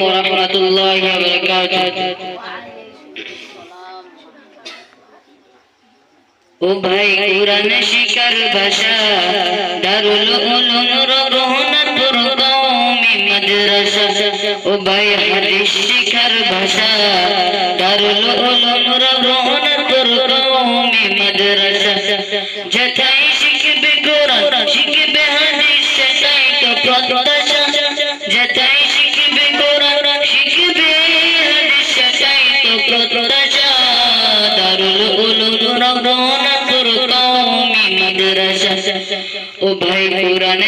বারাকাতুহু ও ভাই, কোরআন শিকার ভাষা, দারুল উলুম রহনাতুর কওমি মাদ্রাসা। ও ভাই, হাদিস শিখার ভাষা, দারুল কওমি মাদ্রাসা।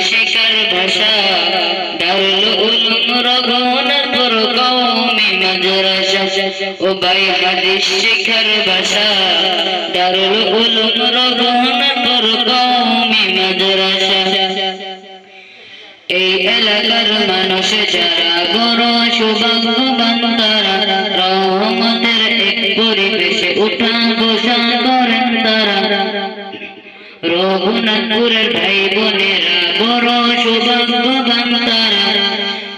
শেখার ভাষা। উলুম ভাই হাদিস ভাষা। উলুম এই এলাকার মানুষ যারা সৌভাগ্যবান, তারা রহমতের এক পরিবেশে উঠা রঘুনাথপুরের ভাই বোনেরা বড় সৌভাগ্যবান তারা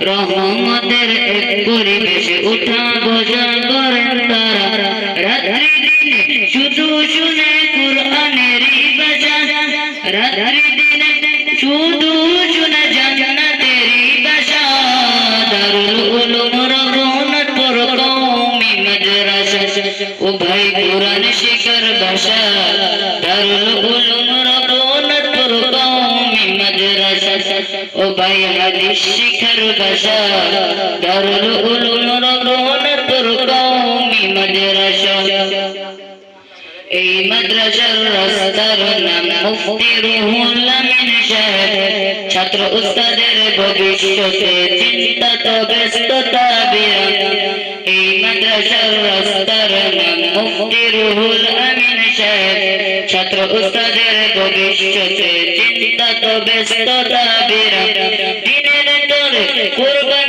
রহমতের এক পরিবেশে উঠা বসা করেন তারা। রাত্রি দিনে শুধু শুনে কুরআনেরই বাজা রাত্রি দিন শুধু ভাই কোরআন শিখার ভাষা। দারুল উলুম রঘুনাথপুর কওমি মাদ্রাসা। ভাই হাদিস শিখার ভাষা। দারুল উলুম এই মাদ্রাসার রাস্তার নাম মুফতি রুহুল আমিন সাহেব। ছাত্র উস্তাদের ভবিষ্যতে চিন্তা তো ব্যস্ততা এই মাদ্রাসার রাস্তার নাম মুফতি রুহুল আমিন সাহেব। ছাত্র উস্তাদের ভবিষ্যতে চিন্তা তো ব্যস্ততা বিরাম। দিনের তরে কুরবান